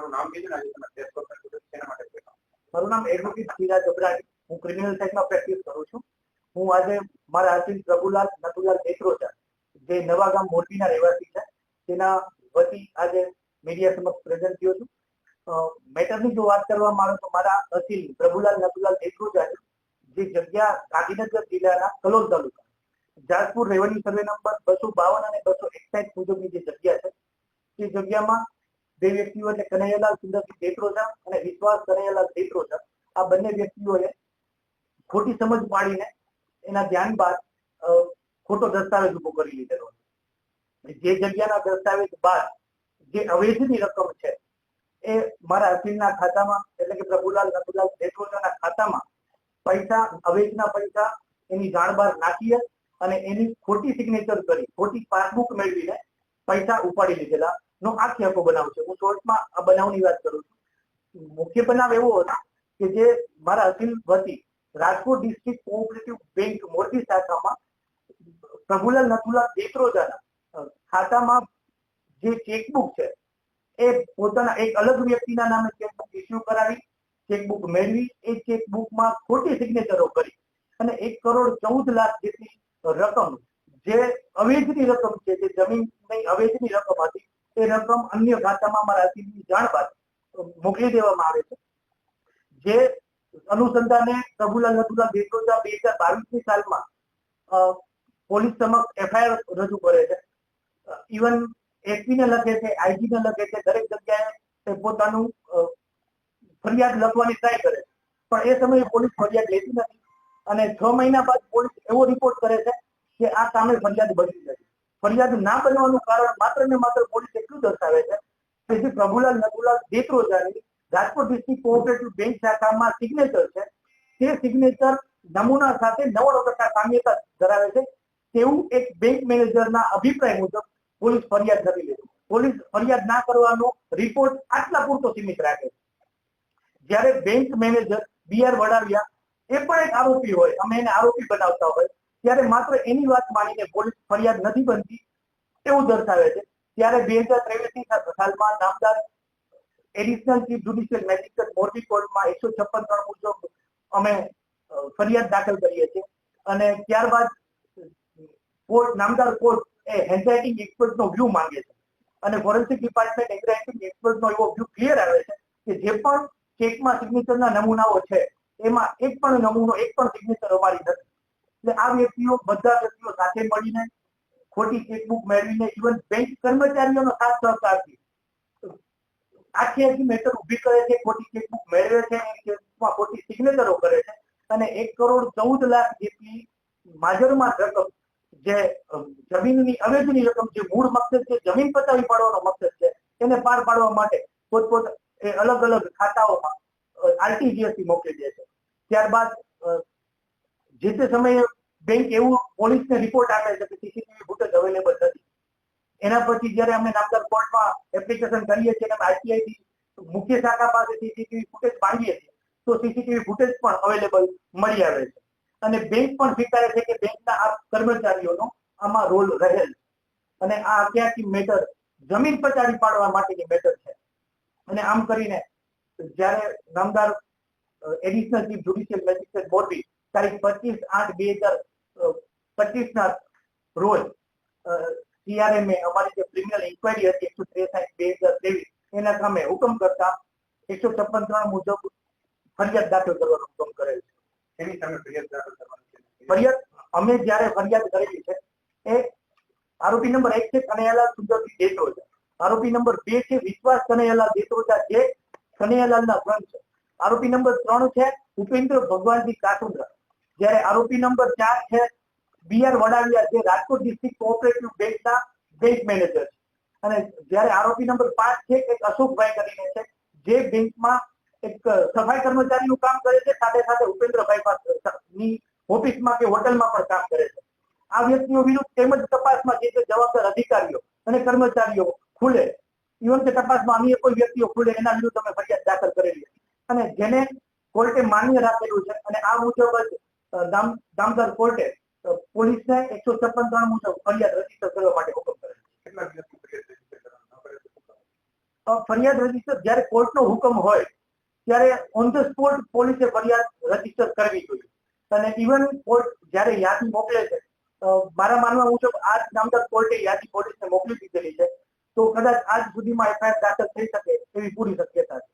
તમારું નામ કીધું આજે શેના માટે મારું નામ એડવોકેટ સિરાજ અબરાની હું ક્રિમિનલ સાઇડમાં પ્રેક્ટિસ કરું છું. હું આજે મારા હાસિલ પ્રભુલાલ નથુલાલ દેત્રોજા જે નવાગામ મોરબીના રહેવાસી છે. તેના વતી આજે મીડિયા સમક્ષ પ્રેઝન્ટ થયો છું. મેટરની જો વાત કરવામાં આવે તો મારા અસીલ પ્રભુલાલ નથુલાલ દેત્રોજા જે જગ્યા ગાંધીનગર જિલ્લાના Kalol taluka Jajpur revenue survey number બસો બાવન અને બસો એકસાઠ મુજબની જે જગ્યા છે. તે જગ્યામાં બે વ્યક્તિઓ એટલે કનૈયાલાલ સુંદરસિંહ દેત્રોજા અને વિશ્વાસ કનૈયાલાલ દેત્રોજા આ બંને વ્યક્તિઓએ ખોટી સમજ પાડીને એના ધ્યાન બાદ ખોટો દસ્તાવેજ ઊભો કરી લીધેલો જે જગ્યાના દસ્તાવેજ બાદ જે અવેજની રકમ છે, એ મારા અસીલના ખાતામાં, એટલે કે પ્રભુલાલ નથુલાલ દેત્રોજાના ખાતામાં પૈસા, અવેજના પૈસા એની જાણ બહાર નાખી અને એની ખોટી સિગ્નેચર કરી, ખોટી પાસબુક મેળવીને પૈસા ઉપાડી લીધેલા નો આખી આખો બનાવ છે. હું શોર્ટમાં આ બનાવની વાત કરું છું. મુખ્ય બનાવ એવો હતો કે જે મારા અસીલ વતી Rajkot district cooperative bank Morbi શાખામાં પ્રભુલાલ નથુલા દેત્રોજાના ખાતામાં જે ચેકબુક છે, એ પોતાના એક અલગ વ્યક્તિના નામે ચેકબુક ઇસ્યુ કરાવી ચેકબુક મેળવી, એ ચેકબુકમાં ખોટી સિગ્નેચરો કરી અને એક કરોડ ચૌદ લાખ જેટલી રકમ જે અવેજની રકમ છે, જે જમીનની અવેજની રકમ હતી એ રકમ અન્ય ખાતામાં મારા અસીલની જાણ બાદ મોકલી દેવામાં આવે છે. જે અનુસંધાને પ્રભુલાલ નથુલાલ દેત્રોજા બે હજાર બાવીસની સાલમાં પોલીસ સમક્ષ એફઆઈઆર રજૂ કરે છે. ઇવન એસપી ને લખે છે આઈજી ને લખે છે, દરેક જગ્યાએ પોતાનું ફરિયાદ લખવાની ટ્રાય કરે પણ એ સમયે પોલીસ ફરિયાદ લેતી નથી અને છ મહિના બાદ પોલીસ એવો રિપોર્ટ કરે છે કે આ સામે ફરિયાદ બની નથી ફરિયાદ ના બનવાનું કારણ માત્ર ને માત્ર પોલીસ એટલું દર્શાવે છે કે જે પ્રભુલાલ નથુલાલ દેત્રોજાની રાજકોટ ડિસ્ટ્રિક્ટ કોઓપરેટિવ બેંક શાખામાં સિગ્નેચર છે. તે સિગ્નેચર નમૂના સાથે નવ્વાણું ટકા સામ્યતા ધરાવે છે. તેવું એક બેંક મેનેજરના અભિપ્રાય મુજબ પોલીસ ફરિયાદ કરી લીધું. પોલીસ ફરિયાદ ના કરવાનો રિપોર્ટ આટલા પૂરતો સીમિત રાખે છે. જ્યારે bank manager B R Vadaviya એ પણ એક આરોપી હોય, અમે એને આરોપી બનાવતા હોય ત્યારે માત્ર એની વાત માનીને પોલીસ ફરિયાદ નથી બનતી એવું દર્શાવે છે. ત્યારે બે હજાર ત્રેવીસની સાલમાં નામદાર additional chief judicial magistrate Morbi કોર્ટમાં એકસો છપ્પન ત્રણ મુજબ અમે ફરિયાદ દાખલ કરીએ છીએ. અને ત્યારબાદ કોર્ટ, નામદાર કોર્ટ એ હેન્ડરાઇટિંગ એક્સપર્ટ નો વ્યૂ માંગે છે. અને ફોરેન્સિક ડિપાર્ટમેન્ટ હેન્ડરાઇટિંગ એક્સપર્ટ નો એવો વ્યૂ ક્લિયર આવે છે કે જે પણ ચેકમાં સિગ્નેચરના નમૂનાઓ છે, એમાં એક પણ નમૂનો, એક પણ સિગ્નેચર અમારી નથી. એટલે આ વ્યક્તિઓ બધા વ્યક્તિઓ સાથે મળીને ખોટી ચેકબુક મેળવીને ઇવન બેંક કર્મચારીઓનો સાથ સહકારથી આખી આખી મેટર ઊભી કરે છે, ખોટી ચેકબુક મેળવે છે ખોટી સિગ્નેચરો કરે છે અને એક કરોડ ચૌદ લાખ જેટલી માજરમાં રકમ જે જમીનની અવેજની રકમ જે મૂળ મકસદ છે, જમીન પતાવી પાડવાનો મકસદ છે, એને પાર પાડવા માટે પોતપોત એ અલગ અલગ ખાતાઓમાં આરટીજીએસથી મોકલી દે છે. ત્યારબાદ જે તે સમયે બેંક એવું પોલીસને રિપોર્ટ આપે છે કે સીસીટીવી ફૂટેજ અવેલેબલ નથી. એના પછી જ્યારે અમે નામદાર કોર્ટમાં એપ્લિકેશન કરીએ છીએ અને આરટીઆઈ મુખ્ય શાખા પાસે સીસીટીવી ફૂટેજ માંગીએ છીએ, તો સીસીટીવી ફૂટેજ પણ અવેલેબલ મળી આવે છે. અને બેંક પણ સ્વીકારે છે કે બેંકના આ કર્મચારીઓનો આમાં રોલ રહેલ. અને આ આખી મેટર જમીન પચાડી પાડવા માટેની મેટર છે. અને આમ કરીને જ્યારે નામદાર additional chief judicial magistrate Morbi તારીખ પચીસ આઠ બે હજાર પચીસ ના રોજ સીઆરએમએ અમારી જે ક્રિમિનલ ઇન્કવાયરી હતી એકસો ત્રેસાઠ બે હજાર ત્રેવીસ એના સામે હુકમ કરતા એકસો છપ્પન ત્રણ મુજબ ફરિયાદ દાખલ કરવાનો હુકમ કરેલ છે. એની સામે ફરિયાદ દાખલ કરવાની છે. ફરિયાદ અમે જ્યારે ફરિયાદ કરેલી છે એ આરોપી નંબર એક છે કનૈયાલાલ સુંદરસિંહ દેત્રોજા આરોપી નંબર બે છે વિશ્વાસ કનૈયાલાલ દેત્રોજા જે કનૈયાલાલના ફ્રેન્ડ છે. આરોપી નંબર ત્રણ છે ઉપેન્દ્ર ભગવાનજી કાટુંદ્રા જ્યારે આરોપી નંબર ચાર છે બીઆર વડાલિયા, જે રાજકોટ ડિસ્ટ્રિક્ટ કોઓપરેટિવ બેંકના બેંક મેનેજર છે અને જ્યારે આરોપી નંબર પાંચ છે, એક અશોકભાઈ કરીને છે, જે બેંકમાં એક સફાઈ કર્મચારીનું કામ કરે છે, સાથે સાથે ઉપેન્દ્રભાઈ ની ઓફિસમાં કે હોટલમાં પણ કામ કરે છે આ વ્યક્તિઓ વિરુદ્ધ તેમજ તપાસમાં જે તે જવાબદાર અધિકારીઓ અને કર્મચારીઓ ખુલે ઇવન કે તપાસમાં અન્ય કોઈ વ્યક્તિઓ ખુલે, એના વિરુદ્ધ અમે ફરિયાદ દાખલ કરેલી. અને જેને કોર્ટે માન્ય રાખેલું છે, અને આ મુજબ જ અ, દામ- દામદાર કોર્ટે અ, પોલીસને એકસો છપ્પન ત્રણ મુજબ ફરિયાદ રજિસ્ટર કરવા માટે હુકમ કરેલો છે કેટલા દિવસની ફરિયાદ રજિસ્ટર કરવાનું? ન કરે તો શું કરવાનું? અ, ફરિયાદ રજિસ્ટર જ્યારે કોર્ટનો હુકમ હોય ત્યારે ઓન ધ સ્પોટ પોલીસે ફરિયાદ રજિસ્ટર કરવી જોઈએ અને ઇવન કોર્ટ જ્યારે યાદી મોકલે છે અ, મારા માનવા મુજબ આ જ નામદાર કોર્ટે યાદી પોલીસને મોકલી દીધેલી છે તો કદાચ આજ સુધીમાં એફઆઈઆર દાખલ થઈ શકે એવી પૂરી શક્યતા છે